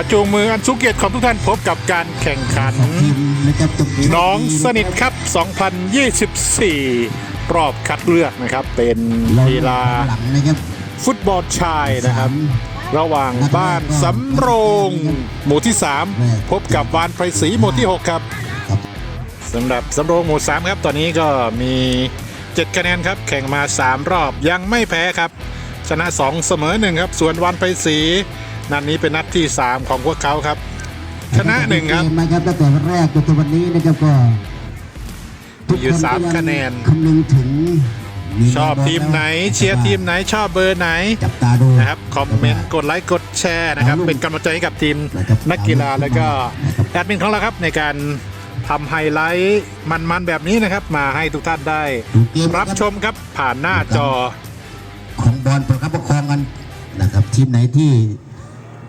ขอจูงมืออันสุเกียรติของทุกท่านพบกับการแข่งขันทีมนะครับตรงน้องสนิทครับ 2024 รอบคัดเลือกนะครับ เป็นกีฬาหลังนะครับฟุตบอลชายนะครับ ระหว่างบ้านสำโรง หมู่ที่ 3 พบกับวานไพรศรีหมู่ที่6ครับครับสำหรับสำโรงหมู่3ครับตอนนี้ก็มี 7 คะแนนครับ แข่งมา 3 รอบยังไม่แพ้ครับ ชนะ 2 เสมอ 1 ครับ ส่วนวานไพรศรี นัดนี้เป็นนัดที่ 3 ของพวกเขาครับ ชนะ1ครับเกมนะครับตั้งแต่วันแรกจนถึงวันนี้นะครับก็ทุกอยู่ก็สามยังคะแนนคำนึงถึง ชอบทีมไหน เชียร์ทีมไหนชอบเบอร์ไหนจับตาดูนะครับคอมเมนต์กดไลค์กดแชร์นะครับเอาลูกเป็นกำลังใจให้กับทีมนะครับนักกีฬาแล้วก็นะครับแอดมินของเราครับในการทำไฮไลท์มันๆแบบนี้นะครับ มาให้ทุกท่านได้ดูเกมรับชมครับผ่านหน้าจอ ของบอลประคับประคองกันนะครับทีมไหนที่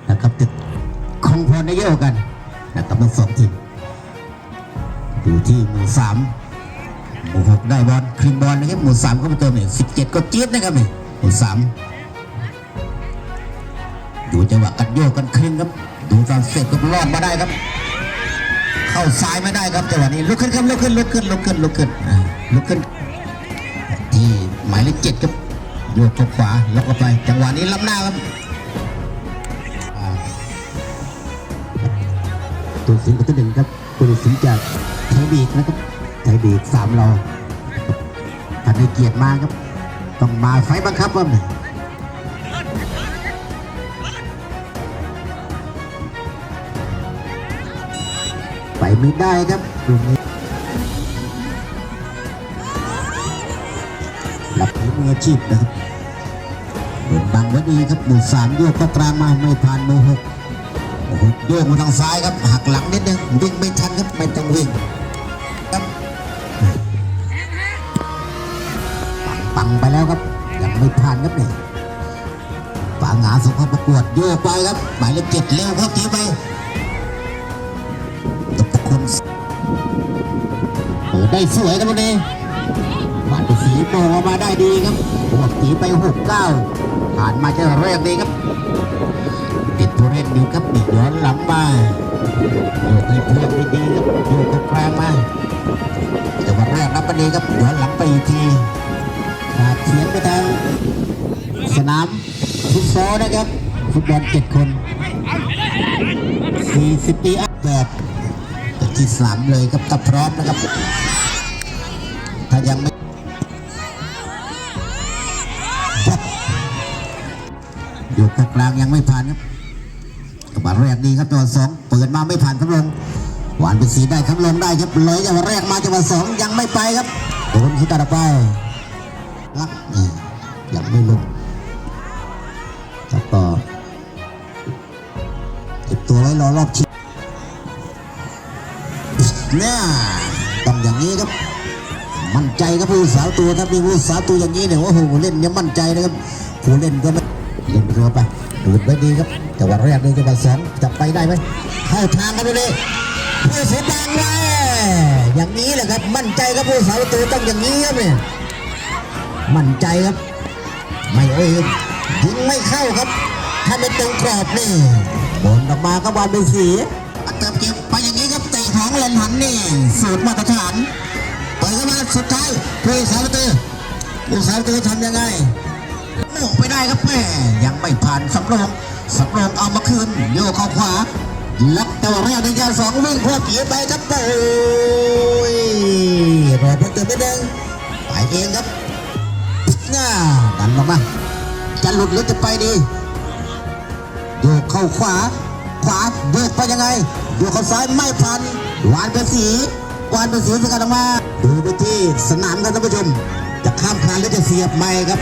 นะครับจะคงพรได้เยอกันนะครับทั้งสองทีมอยู่ที่หมู่สามหมู่หกได้บอลครึ่งบอลนะครับหมู่สามก็ไปเติมเนี่ยสิบเจ็ดก็จี๊ดนะครับนี่หมู่สามดูจังหวะกันโยกกันครึ่งครับดูตอนเสร็จก็ลอดมาได้ครับ เข้าซ้ายไม่ได้ครับจังหวะนี้ลุกขึ้นครับลุกขึ้นลุกขึ้นลุกขึ้นลุกขึ้นลุกขึ้น ที่หมายเลขเจ็ดครับโยกเข้าขวาล็อกเข้าไป จังหวะนี้ล้ำหน้าครับ ตัวสิงกับตัวหนึ่งครับตัวสิงจากไทยบีกนะครับไทยบีกสามเราครับท่านให้เกียรติมาครับ ต้องมาไฟบังคับครับไปไม่ได้ครับตรงนี้หลับมืออาชีพนะครับเดินบังไว้ดีครับหมู่งสามโยกเข้ากลามาไม่ผ่านมู่หกหมู่หก โยกมาทางซ้ายครับหักหลังนิดนึงวิ่งไม่ทันครับไม่ต้องวิ่งครับปังปังไปแล้วครับยังไม่ผ่านครับเนี่ยปางหงาส่งเข้าประกวดโยกไปครับหมายเลขเจ็ดเร็วครับทีไปตบคนเปิดได้สวยครับวันนี้ผ่านไปสีโปงออกมาได้ดีครับปวดสีไปหกเก้าผ่านมาจะแรกดีครับ ผู้เล่นอยู่ครับนี่ย้อนหลังมาโยกให้เพื่อนดีๆครับโยกเข้ากลางมาจังหวะแรกนับไปดีครับย้อนหลังไปอีกทีขาดเสียงไปทางสนามฟุตซอลนะครับฟุตบอลเจ็ดคน40ปีอัพแบบที่สามเลยครับถ้าพร้อมนะครับ ถ้ายังไม่อยู่กลางยังไม่ผ่านครับ กระบาดแรกดีครับจังหวะสองเปิดมาไม่ผ่านครับลงหวานเป็นสีได้ครับลงได้ครับเลยจังหวะแรกมาจังหวะสองยังไม่ไปครับโดนที่ตาดไปลักนี่ยังไม่ลงครับก็เก็บตัวไว้รอรอบชิงเนี่ยต้องอย่างนี้ครับ มั่นใจครับผู้สาวตัวครับมีผู้สาวตัวอย่างนี้เนี่ยโอ้โหเล่นเนี่ยมั่นใจนะครับผู้เล่นก็ไม่เล่นไปเข้าไป ดูดไว้ดีครับจังหวะแรกนี่จังหวะสองจะไปได้ไหมเข้าทางกันดูดิผู้เสียดังไว้อย่างนี้แหละครับ มั่นใจครับผู้สาวตัวต้องอย่างนี้ครับเนี่ยมั่นใจครับ ไม่เอ้ยยิงไม่เข้าครับ ถ้าไม่ตรงกรอบนี่บอลออกมาก็บอลเป็นสีเติมเกมไปอย่างนี้ครับเตะหองเลนหันนี่สูตรมาตรฐานเปิดเข้ามาสุดท้ายผู้สาวตูผู้สาวตูทำยังไง โอ้ไปได้ครับแม่ยังไม่ผ่านสำรองสำรองเอามาคืนโยกเข้าขวาลักตัวแรกในยาสองวิ่งควบขี่ไปครับโอ้ยรอเพิ่มเติมนิดนึงไปเองครับน่าดันลงมาจะหลุดหรือจะไปดีโยกเข้าขวา ขวาโยกไปยังไงโยกเข้าซ้ายไม่ผ่านหวานเป็นสีวานเป็นสีสกัดออกมาดูไปที่สนามกันท่านผู้ชมจะข้ามคานหรือจะเสียบไม่ครับ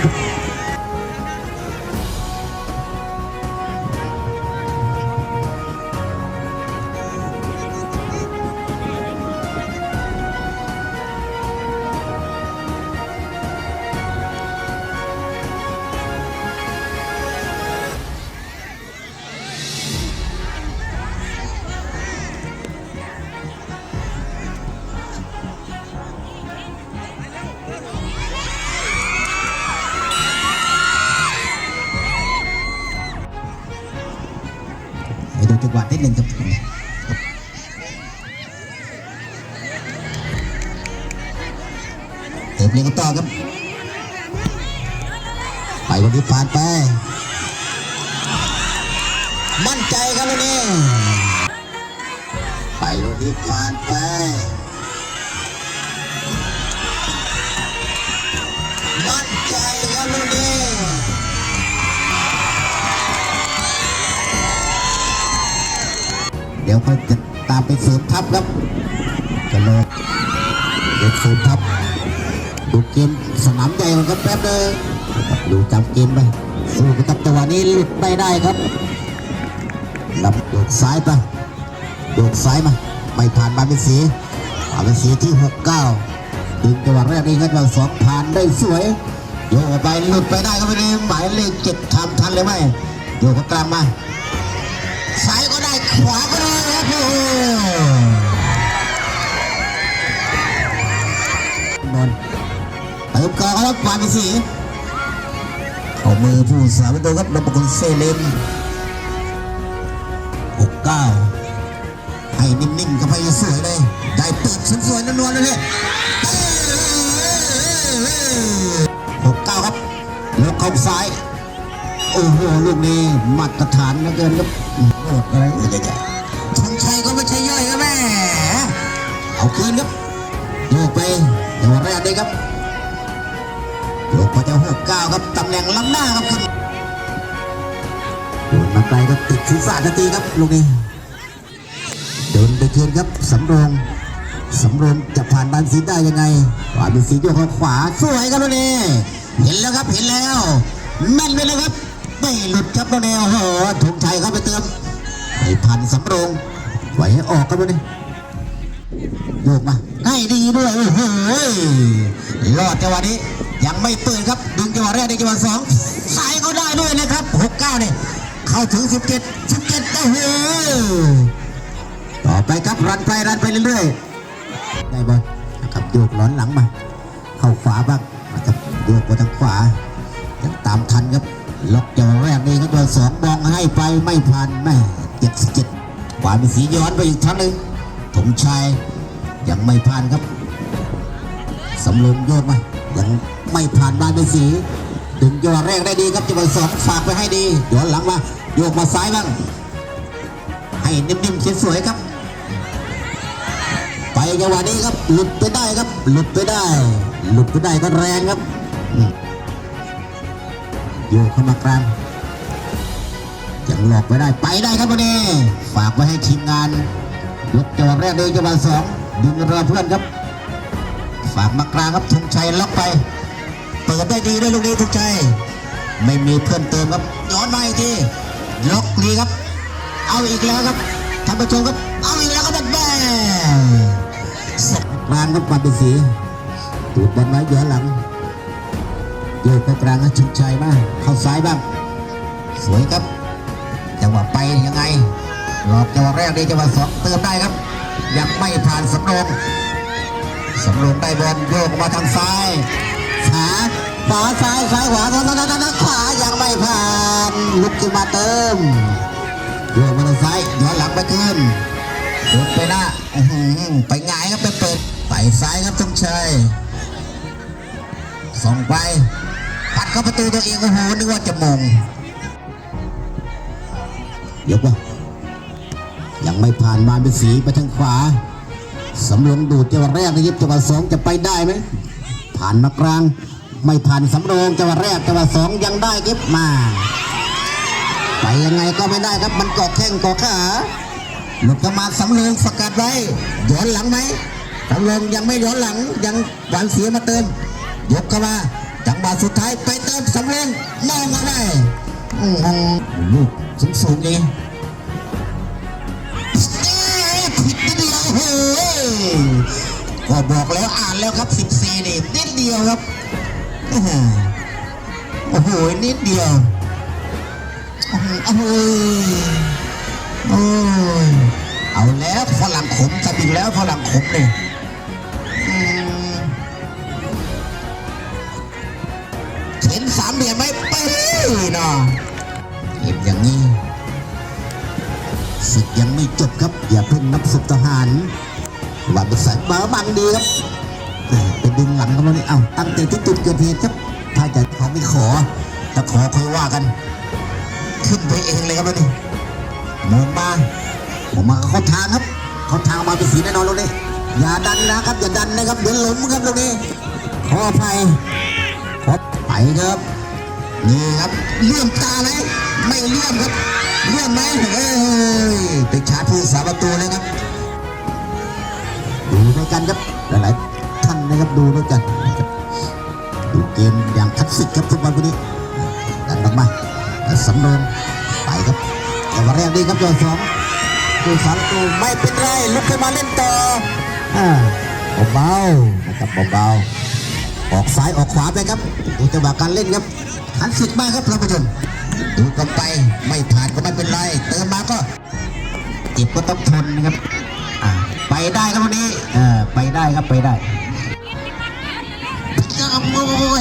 เติมเลี้ยงกันต่อครับ ไปวันนี้ผ่านไป มั่นใจครับวันนี้ ไปวันนี้ผ่านไป มั่นใจครับวันนี้เดี๋ยวเขาจะตามไปเสริมทัพครับจะรอเด็กเสริมทัพ ดูเกมสนามใหญ่ของครับแป๊บเลยดูจำเกมไปสู้ไปกับจังหวะนี้หลุดไม่ได้ครับลำโยกซ้ายไปโยกซ้ายมา ไม่ผ่านมาเป็นสีมาเป็นสีที่หกเก้าดึงจังหวะแรกนี้ก็จะสองผ่านได้สวย โยกออกไปหลุดไปได้ครับวันนี้หมายเลขเจ็ดทำทันเลยไหมโยกกลางมาซ้ายก็ได้ขวาก็ได้ครับโอ้โหบอลเติม กลางแล้วปานสีเอามือผู้สาประตูครับนพคุณเซเลนหกเก้าให้นิ่งๆกับให้สวยเลยได้เปิดสวยๆนวลๆเลยเนี่ยหกเก้าครับ แล้วเข้าซ้าย โอ้โห ลูกนี้มาตรฐานเหลือเกินครับโคตรอะไรใหญ่ๆทงชัยก็ไม่ใช่ย่อยครับแม่เอาคืนครับโยกไปจังหวะแรกนี้ครับ ยกไปจะหกเก้าครับตำแหน่งล้ำหน้าครับคุณโดนมาไกลครับติดศีรษะทันทีครับลูกนี้เดินไปคืนครับสำรองสำรองจะผ่านบานสีได้ยังไงขวาเป็นสีโยกเข้าขวาสวยครับลูกนี้เห็นแล้วครับเห็นแล้วแม่นไปเลยครับไม่หลุดครับน้องแนวโอ้โหถุงชัยเข้าไปเติมไอ้พันสำโรงไหวให้ออกครับวันนี้โยกมาให้ดีด้วยโอ้โหรอดจังหวะนี้ ยังไม่เปิดครับดึงจังหวะแรกในจังหวะสองสายเขาได้ด้วยนะครับหกเก้าเนี่ยเข้าถึงสิบเจ็ดสิบเจ็ดโอ้โหต่อไปครับรันไปรันไปเรื่อยๆได้บอลนะครับโยกหลอนหลังมา เข้าขวาบ้างนะครับโยกไปทางขวายังตามทันครับล็อกจังหวะแรกนี้ก็โดนสองมองให้ไปไม่ผ่านแม่เจ็ดสิบเจ็ดขวาเป็นสีย้อนไปอีกครั้งหนึ่งถมชัยยังไม่ผ่านครับสำลงโยกมา ยังไม่ผ่านบานเป็นสีดึงจังหวะแรกได้ดีครับจังหวะสองฝากไปให้ดีย้อนหลังมาโยกมาซ้ายบ้างให้นิ่มๆสวยๆครับ ไปจังหวะนี้ครับ หลุดไปได้ครับ หลุดไปได้ หลุดไปได้ก็แรงครับโยกเข้ามากลางยังหลอกไปได้ไปได้ครับวันนี้ฝากไว้ให้ทีมงานยกจังหวะแรกเลยจังหวะสองดึงรอเพื่อนครับ ฝากมากลางครับธงชัยล็อกไป เปิดได้ดีด้วยลูกนี้ธงชัยไม่มีเพื่อนเติมครับย้อนมาอีกทีล็อกดีครับ เอาอีกแล้วครับท่านผู้ชมครับ เอาอีกแล้วครับแม่สักกลางครับปันเป็นสีตูดบอลไว้ย้อนหลังโยกไปกลางให้ชุนชัยมาเข้าซ้ายบ้างสวยครับจังหวะไปยังไงหลอกจังหวะแรกดีจังหวะสองเติมได้ครับ ยังไม่ผ่านสำรอง สำรองได้บอลโยกมาทางซ้ายขาขวาซ้ายซ้ายขวาทางทางทาขวายังไม่ผ่านลุกขึ้นมาเติมโยกมาทางซ้ายย้อนหลังไปขึ้นเดินไปหน้าไปหงายครับไปเปิดไปซ้ายครับทุงชัยส่องไปปัดเข้าประตูตัวเองโอ้โหนึกว่าจะมงยกว่ายังไม่ผ่านมาเป็นสีไปทางขวา สำรวงดูดจังหวะแรกนะครับจังหวะสองจะไปได้ไหมผ่านมากลาง ไม่ผ่านสำรวงจังหวะแรกจังหวะสองยังได้เก็บมา ไปยังไงก็ไม่ได้ครับมันเกาะแข้งเกาะขาหลุดเข้ามาสำรวงสกัดไว้ย้อนหลังไหมสำรวงยังไม่ย้อนหลังยังหวานเสียมาเติมยกเข้ามาจังหวะสุดท้ายไปเติมสำเร็จมองมาได้ลูกสูงสูงๆนี่ ก็บอกแล้วอ่านแล้วครับ 14 นี่นิดเดียวครับ โอ้โห นิดเดียว โอ้โหโอ้ยเอาแล้วฝรั่งขมจะอีกแล้วฝรั่งขมเนี่ยเห็นสามเหลี่ยมไหมไปเนาะเห็นอย่างนี้ ศึกยังไม่จบครับ อย่าเพิ่งนับศพทหารว่าเป็นสายมาบังดีครับแต่เป็นดึงหลังกันแล้วนี่เอ้าตั้งแต่ที่จุดเกิดเหตุครับ ถ้าจะเขาไม่ขอถ้าขอค่อยว่ากัน ขึ้นไปเองเลยครับแล้วนี่เดินมาผมมาเขาทางครับเขาทางมาเป็นสีแน่นอนตรงนี้อย่าดันนะครับ อย่าดันนะครับเดี๋ยวล้มครับตรงนี้ขออภัยขอไปครับนี่ครับเลื่อมตาไหม ไม่เลื่อมครับเลื่อมไหมเอ้ยไปชาร์จผู้สาประตูเลยครับดูด้วยกันครับหลายๆท่านนะครับดูด้วยกันดูเกมอย่างคลาสสิกครับฟุตบอลคนนี้ดันออกมาสำรองไปครับแต่ว่าแรกดีครับยอดสองตัวสามตัวไม่เป็นไรลุกขึ้นมาเล่นต่ออ่าเบาๆนะครับเบาๆออกซ้ายออกขวาไปครับดูจังหวะการเล่นครับหันศึกมากครับท่านผู้ชม ดูกันไปไม่ผ่านก็ไม่เป็นไร เติมมาก็จ็บก็ต้องทนนะครับไปได้ครับวันนี้ไปได้ครับไปได้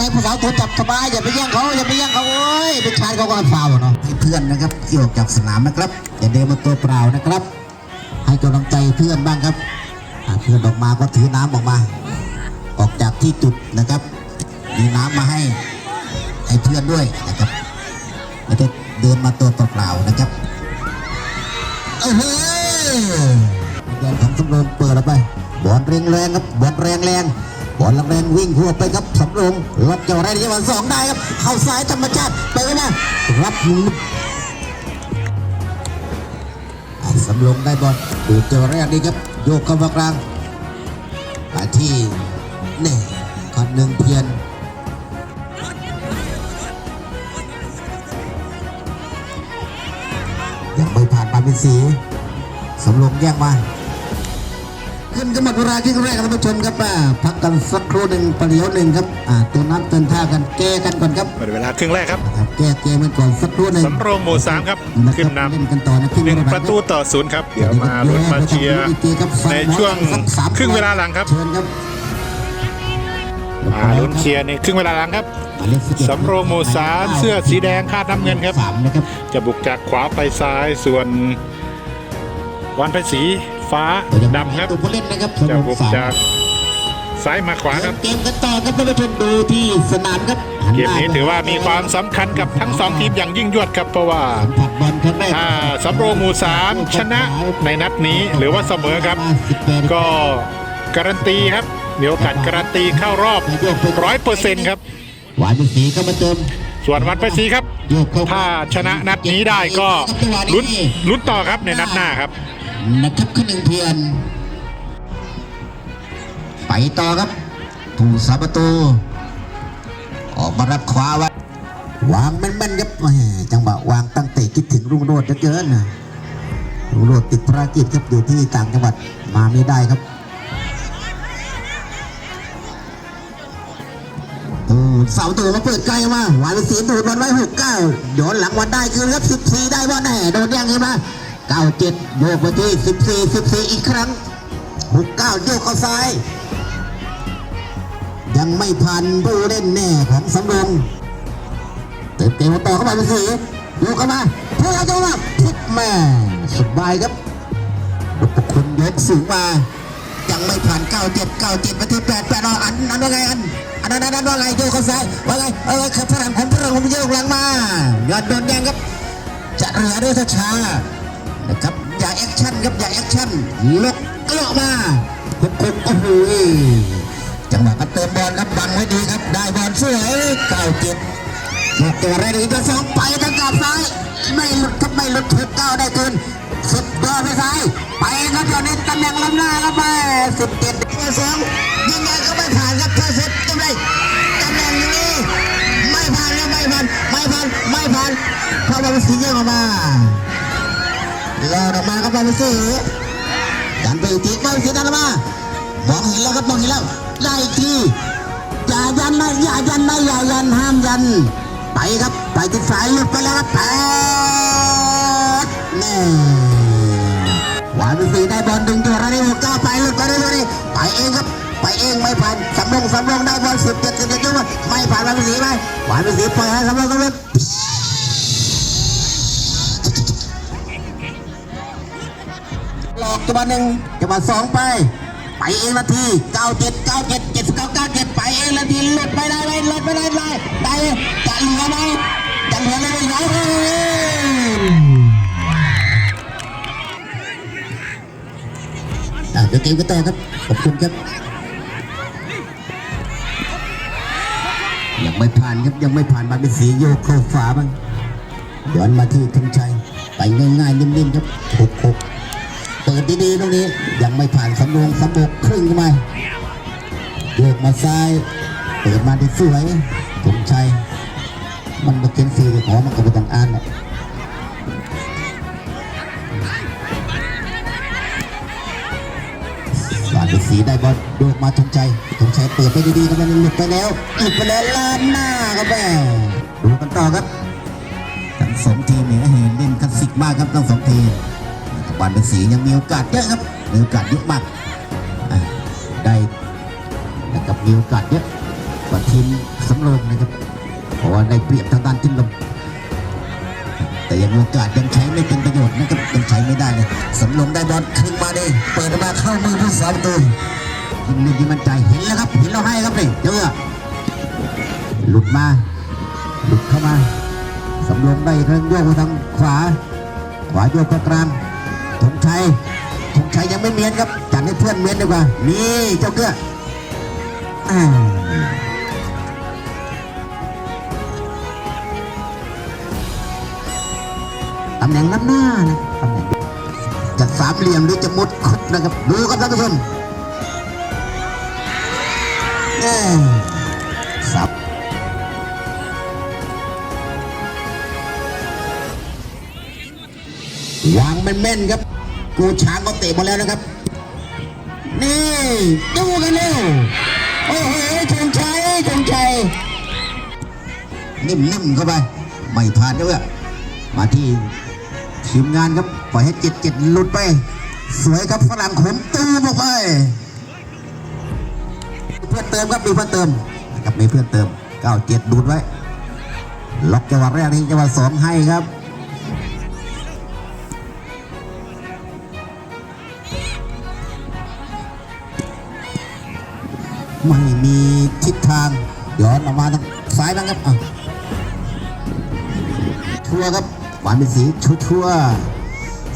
ให้ผู้สาวตัวจับสบายอย่าไปแย่งเขาอย่าไปแย่งเขาโอ้ยเป็นชายเขาก็ฟาวล์อะเนาะให้เพื่อนนะครับที่ออกจากสนามนะครับอย่าเดินมาตัวเปล่านะครับ ให้กำลังใจเพื่อนบ้างครับเพื่อนออกมาก็ถือน้ำออกมา ออกจากที่จุดนะครับ มีน้ำมาให้ให้เพื่อนด้วยนะครับ ไม่ได้เดินมาตัวเปล่าๆนะครับเอ้ยแดนของสำโรงเปิดออกไปบอลแรงแรงครับบอลแรงแรงบอลแรงวิ่งหัวไปครับสำโรงรับเจ้าไรที่วันสองได้ครับเข้าซ้ายธรรมชาติไปไว้นะรับมือสำโรงได้บอลดูเจ้าแรกนี่ครับโยกเข้ามากลางไปที่นี่คนหนึ่งเพียน เป็นสีสำรวมแยกมาขึ้นกันหมดเวลาที่แรกครับท่านผู้ชมครับอ่าพักกันสักครู่หนึ่งประเดี๋ยวหนึ่งครับอ่าตัวน้ำเตือนท่ากันแก้กันก่อนครับหมดเวลาครึ่งแรกครับนะครับแก้เกมกันก่อนสักครู่หนึ่งสำโรงหมู่สามครับนะคขึ้นรับนเล่นกันต่อนะขึ้นำหนึ่งมาประตูต่อศูนย์ครับ เดี๋ยวมาลุ้นมาเชียร์ ในช่วงครึ่งเวลาหลังครับ เชิญครับ มาลุ้นเชียร์ในครึ่งเวลาหลังครับหมายเลข11สำโรงหมู่สามเสื้อสีแดงคาดน้ำเงินครับสามนะครับ จะบุกจากขวาไปซ้ายส่วน วันไปสีฟ้าดำครับตัวผู้เล่นนะครับจะบุกจากซ้ายมาขวาครับเกมกันต่อครับท่านผู้ชมดูที่สนามครับเกมนี้ถือว่ามีความสำคัญกับทั้งสองทีมอย่างยิ่งยวดครับเพราะว่าสัมผัสบอลครั้งแรกถ้าสำโรงหมู่สามชนะในนัดนี้หรือว่าเสมอครับ ก็การันตีครับ มีโอกาสการันตีเข้ารอบร้อยเปอร์เซ็นต์ครับ หวานเป็นสีเข้ามาเติมส่วนวันไปสีครับโยกเข้าถ้าชนะนัดนี้ได้ก็ลุ้นลุ้นต่อครับในนัดหน้าครับนะครับขึ้นหนึ่งเพียนไปต่อครับผู้สาประตู ออกมารับขวาไว้วางแม่นๆครับแหมจังหวะวางตั้งเตะคิดถึงรุ่งโรจน์เหลือเกินนะรุ่งโรจน์ติดภารกิจครับอยู่ที่ต่างจังหวัดมาไม่ได้ครับ เสาตัวมาเปิดไกลมาวานสีดูดบอลไว้หกเก้าโยนหลังวันได้คืนครับสิบสี่ได้บอลแน่โดนยังขึ้นมาเก้าเจ็ดโยกไปที่สิบสี่สิบสี่อีกครั้งหกเก้าโยกเข้าซ้าย ยังไม่ผ่านผู้เล่นแน่ของสำรองเติมเกมต่อเข้ามาเป็นสีโยกเข้ามาเพื่อจะว่าทิกแม่สบายครับบุคคลยกสูงมา ยังไม่ผ่าน97 97มาที่8 8ออกอันนั้นว่าไงอันอันนั้นอันนั้นว่าไงโยกเข้าซ้ายว่าไงเออครับพลังของพลังผมโยกหลังมายอดโดนแย่งครับจะเหลือด้วยช้าๆนะครับอย่าแอคชั่นครับอย่าแอคชั่นลกเกลาะมาคุกคุกโอ้โหจังหวะการเติมบอลครับบังไว้ดีครับได้บอลสวย97ยกตัวแรกอีกตัวสองไปทางกลับซ้ายไม่หลุดครับไม่หลุดถึงเก้าได้คืน สุดยอดไปซ้ายไปครับเดี๋ยวนี้ตำแหน่งล้ำหน้าครับไปสิบเจ็ดตัวสองยิงไงก็ไม่ผ่านครับเธอเสร็จจำได้ตำแหน่งนี้ไม่ผ่านครับไม่ผ่านไม่ผ่านไม่ผ่านเข้ามาเป็นสีเยอออกมาลอดออกมาครับมาเป็นสีดันไปอีกทีมาเป็นสีดันออกมามองเห็นแล้วครับมองเห็นแล้วได้ทีอย่ายันนะอย่ายันนะอย่ายันห้ามยัน ไปครับไปที่สายหลุดไปแล้วครับแป แน่วานสีได้บอลดึงตัวระดับหกเก้าไปหลุดไปเรื่อยไปเองครับไปเองไม่ผ่านสำรองสำรองได้บอลสิบเจ็ดสิบเจ็ดจังหวะไม่ผ่านวานสีไปวานสีปล่อยให้สำรองสำรองอกจังหวะหนึ่งจังหวะสองไปไปเองนาทีเก้าเจ็ดเก้าเจ็ดเจ็ดเก้าเก้าเจ็ดไปเองนาทีหลุดไปได้ไหมหลุดไปได้ไหมได้จะเหลือไหมจะเหลือไหมไหนอ่ เดี๋ยวเกมกันต่อครับ ขอบคุณครับ ยังไม่ผ่านครับยังไม่ผ่านมาเป็นสีโยกเข้าฝาบ้างย้อนมาที่ธงชัยไปง่ายๆนิ่มๆครับหกหกเปิดดีๆตรงนี้ยังไม่ผ่านสำรวงสำบกครึ่งเข้ามาโยกมาซ้ายเปิดมาที่สวยธงชัยมันมาเขียนสีขอมันก็ไม่ต้องอ่านหรอก สาดเป็นสีได้บอลโยกมาธงชัยธงชัยเปิดไปดีๆครับมันหลุดไปแล้วหลุดไปแล้วล้านหน้าครับแม่ดูกันต่อครับทั้งสองทีมเนี่ยเห็นเล่นคลาสสิกมากครับทั้งสองทีมตะวันเป็นสียังมีโอกาสเยอะครับมีโอกาสเยอะมากได้นะครับมีโอกาสเยอะกว่าทีมสำรองนะครับเพราะว่าได้เปรียบทางด้านทิ้นลม แต่ยังโอกาสยังใช้ไม่เป็นประโยชน์นะครับยังใช้ไม่ได้เลยสำรองได้บอลขึ้นมาดิเปิดมาเข้ามือผู้สาประตูยิงเล่นยิงมั่นใจเห็นแล้วครับเห็นเราให้ครับนี่เจอหลุดมาหลุดเข้ามาสำรวมได้เรื่องโยกไปทางขวา ขวาโยกเข้ากลางธงชัยธงชัยยังไม่เมียนครับจัดให้เพื่อนเมียนดีกว่านี่เจ้าเกื้อำแหน่งน้ำหน้านะตำแหน่งจะสามเหลี่ยมหรือจะมุดคุดนะครับ ดูครับท่านผู้ชมเอ้ยสับวางแม่นๆครับ กูช้างก็เตะมาแล้วนะครับ นี่ดูกันเร็วโอ้โหชงชัยชงชัยนิ่มๆเข้าไป ไม่ผ่านด้วยมาที่ ทีมงานครับปล่อยให้เจ็ดเจ็ดหลุดไป สวยครับฝรั่งขมตูมออกไป เพื่อนเติมครับมีเพื่อนเติมนะครับมีเพื่อนเติมเก้าเจ็ดดูดไว้ ล็อกจังหวะแรกนี้จังหวะสองให้ครับไม่มีทิศทางย้อนออกมาทางซ้ายบ้างครับอะชัวร์ครับ วานเป็นสีชัวร์ชัว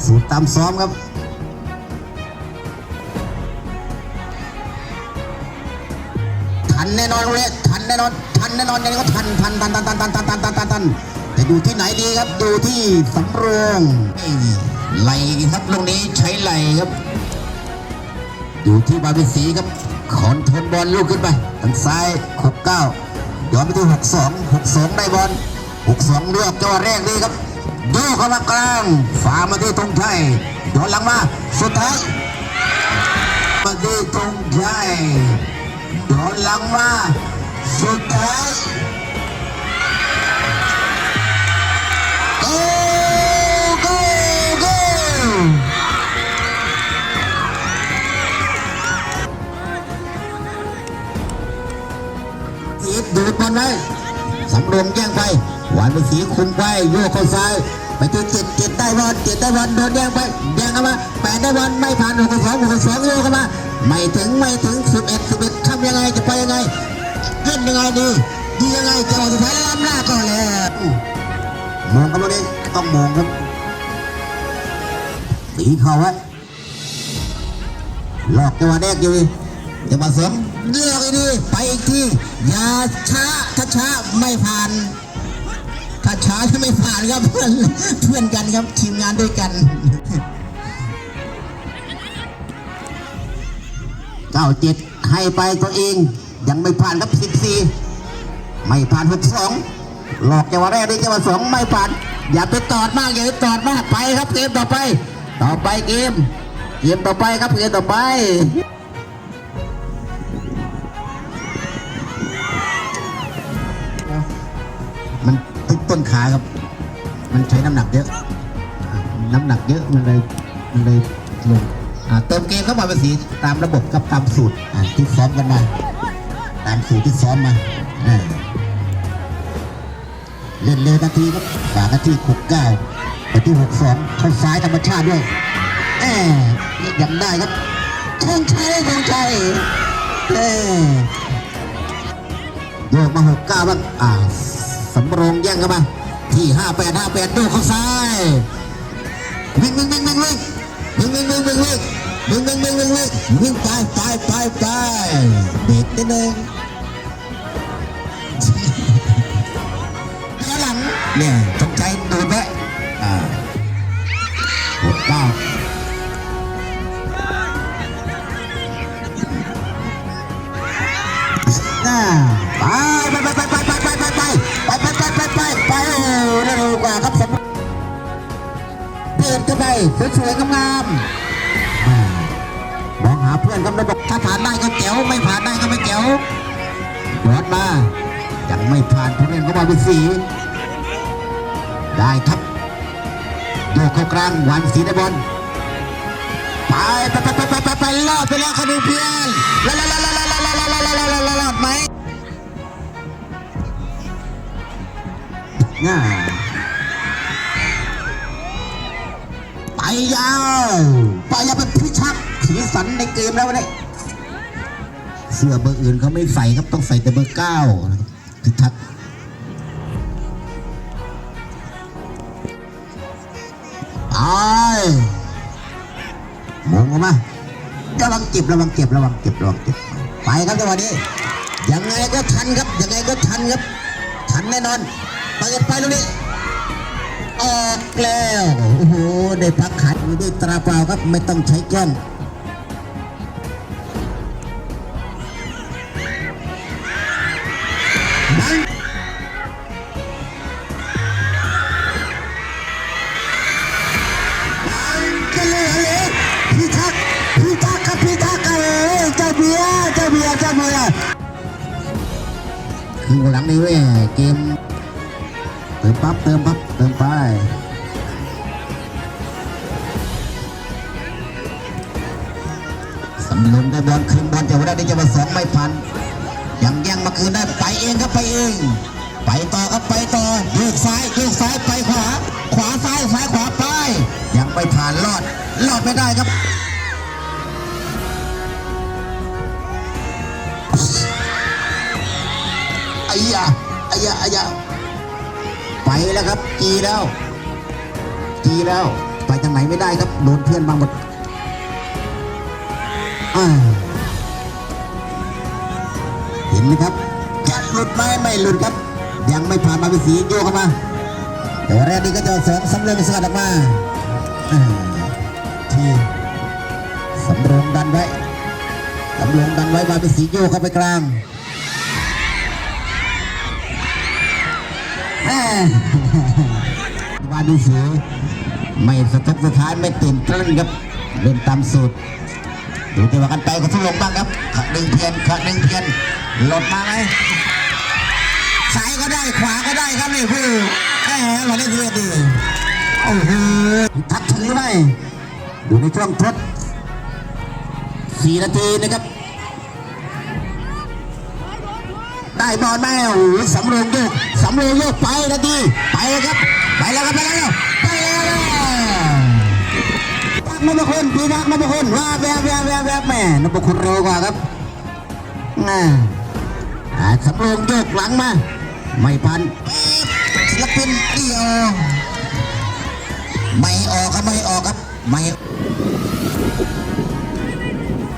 สูตรตามซ้อมครับทันแน่นอนเลยทันแน่นอนทันแน่นอนยังไงก็ทันทันทันทันทันทันทันทันทันทันทันจะอยู่ที่ไหนดีครับดูที่สำโรงไหลครับตรงนี้ใช้ไหลครับ อยู่ที่บาบิสีครับคอนทรลบอลลูกขึ้นไปทางซ้ายหกเก้าย้อนไปที่หกสองหกสองได้บอลหกสองเลือกจังหวะแรกนี้ครับ โยกเข้ามากลางฝ่ามาที่ธงชัยย้อนหลังมา สุดท้ายมาที่ธงชัยย้อนหลังมา สุดท้ายโก้โก้โก้สีดูดบอลไว้สำรวมแย่งไป หวานเป็นสีคุมไปโยกเข้าซ้าย ไปที่เจ็ดเจ็ดได้บอลเจ็ดได้บอลโดนแย่งไปแย่งเข้ามาแปดได้บอลไม่ผ่านหกสองหกสองโยกเข้ามาไม่ถึงไม่ถึงสิบเอ็ดสิบเอ็ดทำยังไงจะไปยังไงเล่นยังไงดีดียังไงจังหวะสุดท้ายล้ำหน้าก่อนแล้วมองกันตรงนี้ต้องมองครับสีเข่าไว้หลอกจังหวะแรกอยู่จังหวะสองเลือกอีกทีไปอีกทีอย่าช้าถ้าช้าไม่ผ่าน ถ้าช้าถ้าไม่ผ่านครับเพื่อนเพื่อนกันครับทีมงานด้วยกันเก้าเจ็ดให้ไปตัวเอง ยังไม่ผ่านครับสิบสี่ไม่ผ่านหกสองหลอกจังหวะแรกนี่จังหวะสองไม่ผ่าน อย่าไปตอดมากอย่าไปตอดมากไปครับเกมต่อไป ต่อไปเกมเกมต่อไปครับเกมต่อไป นขาครับ มันใช้น้ำหนักเยอะ น้ำหนักเยอะมันเลยมันเลยลงเติมเกมเข้ามาเป็นสีตามระบบกับตามสูตรที่ซ้อมกันมา ตามสูตรที่ซ้อมมาเล่นเร็วนาทีครับฝานาทีหกเก้าไปที่หกสองเข้าซ้ายธรรมชาติด้วยแหมยังได้ครับธงชัยธงชัยเอ้โยกมาหกเก้าบ้างอ่า สำโรงแย่งกันมาที่ห้าแปดห้าแปดดูเข้าซ้ายวิ่งวิ่งวิ่งวิ่งวิ่งวิ่งวิ่งวิ่งวิ่งวิ่งวิ่งวิ่งวิ่งวิ่งวิ่งวิ่งไปไปไปไปเบรกนิดนึงย้อนหลังเนี่ยธงชัยดูดไว้อ่าหกเก้าน่าไปไปไปไป สวยๆงามๆอ่ามองหาเพื่อนครับระบบถ้าผ่านได้ก็แจ๋วไม่ผ่านได้ก็ไม่แจ๋วย้อนมายังไม่ผ่านผู้เล่นก็มาเป็นสีได้ครับโยกเข้ากลางวันสีได้บอลไปไปไปไปไปไปลอดไปแล้วคดีเพียนลาลาลาลาลาลาลาลาลาลาลาลาลาไหมน่าไยาวไปยาเป็นพิชักสีสันในเกมแล้ววันนี้เสื้อเบอร์อื่นเขาไม่ใส่ครับต้องใส่แต่เบอร์เก้านะครับพิทักษ์ไปมองออกมาระวังเจ็บระวังเจ็บระวังเจ็บระวังเจ็บไปครับจังหวะนี้ยังไงก็ทันครับยังไงก็ทันครับ ทันแน่นอนเปิดไปตรงนี้ ออกแล้วโอ้โหได้พักขันอยู่ด้วยตราเปล่าครับไม่ต้องใช้กล้องคือหลังนี้เว้ยเกมเติมปั๊บเติมปั๊บ เติมไปสำลงได้บอลคืนบอลจากวันนี้จะมาสองไม่พันยังแย่งมาคืนได้ไปเองครับไปเอง ไปต่อครับไปต่อโยกซ้ายโยกซ้ายไปขวา ขวาซ้ายซ้ายขวาไปยังไม่ผ่านรอดรอดไม่ได้ครับไอ้ยาไอ้ยา ไปแล้วครับจีแล้วจีแล้วไปทางไหนไม่ได้ครับโดนเพื่อนบังหมดเห็นไหมครับจะหลุดไหมไม่หลุดครับ ยังไม่ผ่านมาเป็นสีโยกเข้ามาแต่แรกนี้ก็จะสองสำเร็จสกัดออกมาที่สำรองดันไว้สำรองดันไว้มาเป็นสีโยกเข้าไปกลาง วาดูสือไม่สะทกสะท้านไม่ตื่นเต้นครับเดินตามสูตรดูจังหวะกันไปก็ทุลงบ้างครับขัดหนึ่งเพียนขัดหนึ่งเพียนหลดมาไหมซ้ายก็ได้ขวาก็ได้ครับนี่คือแหมเราเล่นเรือดีโอ้โหทักถึงหรือไม่ดูในช่วงทดสี่นาทีนะครับ ได้บอลแม่โอ้โหสำรวงโยกสำรวงโยกไปนาทีไปแล้วครับ ไปแล้วครับไปแล้วไปแล้วทักมาบางคนพี่ทักมาบางคนว่าแวบแวบแวบแวบแม่นบคุณเร็วกว่าครับน่าสำรวงโยกหลังมาไม่พันศิลปินเดียวไม่ออกครับไม่ออกครับไม่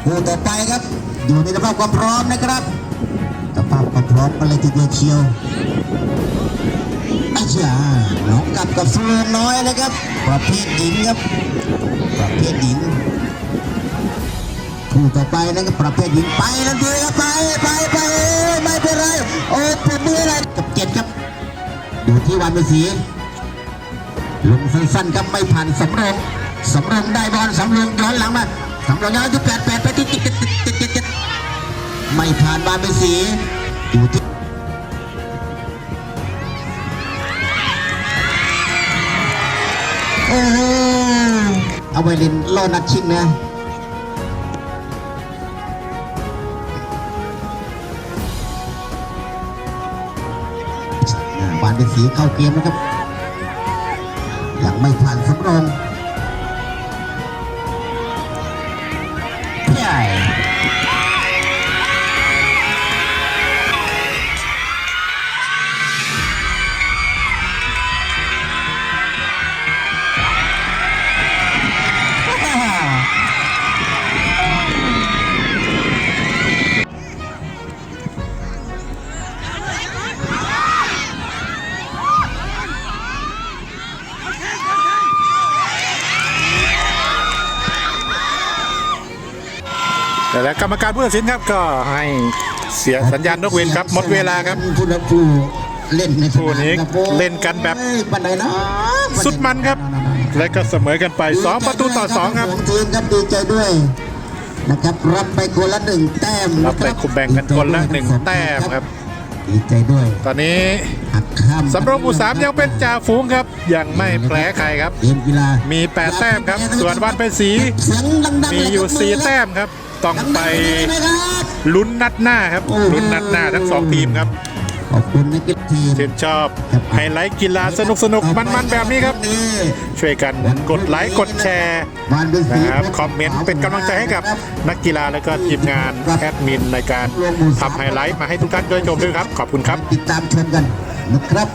คู่ต่อไปครับ อยู่ในสภาพความพร้อมนะครับ ภาพอมกันเลยทีเดียวเชียวอาจาน้องกลับกับสุรน้อยนะครับ ประเภทหญิงครับ ประเภทหญิงคู่ต่อไปนะครับประเภทหญิงไปนั่นทีครับไปไปไปไม่เป็นไรโอ้ปวดมืออะไรกับเจ็ดครับอยู่ที่วันเป็นสีลงสั้นๆครับไม่ผ่านสำรองสำรองได้บอลสำรองย้อนหลังมาสำรองย้อนที่แปดแปดไปที่ติดติดติดติดติดติดไม่ผ่านบานเป็นสี โอ้โหเอาไปเล่นโลนัดชิงนะอ่าบานเป็นสีเข้าเกมนะครับ ยังไม่ผ่านสำรอง รรมการผู้ตัดสินครับก็ให้เสียสัญญาณนกเวนครับหมดเวลาครับผู้รับผู้เล่นในสคู่นามนี้ครับโอ้เล่นกันแบบเอ้ยปันใดนะสุดมันครับ และก็เสมอกันไป 2 ประตูต่อ 2 ครับของทีมครับดีใจด้วยนะครับรับไปคนละหนึ่งแต้มรับไปคุมแบ่งกันคนละหนึ่งแต้มครับดีใจด้วย ตอนนี้หักข้ามสำโรงหมู่สามยังเป็นจ่าฝูงครับ ยังไม่แพ้ใครครับเกมกีฬามี8แต้มครับ ส่วนวันไปสีเสียงดังๆมีอยู่4แต้มครับ ต้องไปดังๆเลยนะครับลุ้นนัดหน้าครับลุ้นนัดหน้าทั้ง2ทีมครับขอบคุณนักกีฬาทีมชื่นชอบไฮไลท์กีฬาสนุกสนุกๆมันๆแบบนี้ครับนี่ช่วยกันกดไลค์กดแชร์บ้านเป็นสีนะครับคอมเมนต์เป็นกำลังใจให้กับนักกีฬาและก็ทีมงานแอดมินในการทำไฮไลท์มาให้ทุกท่านได้ชมด้วยครับ ขอบคุณครับ ติดตามชมกันนะครับ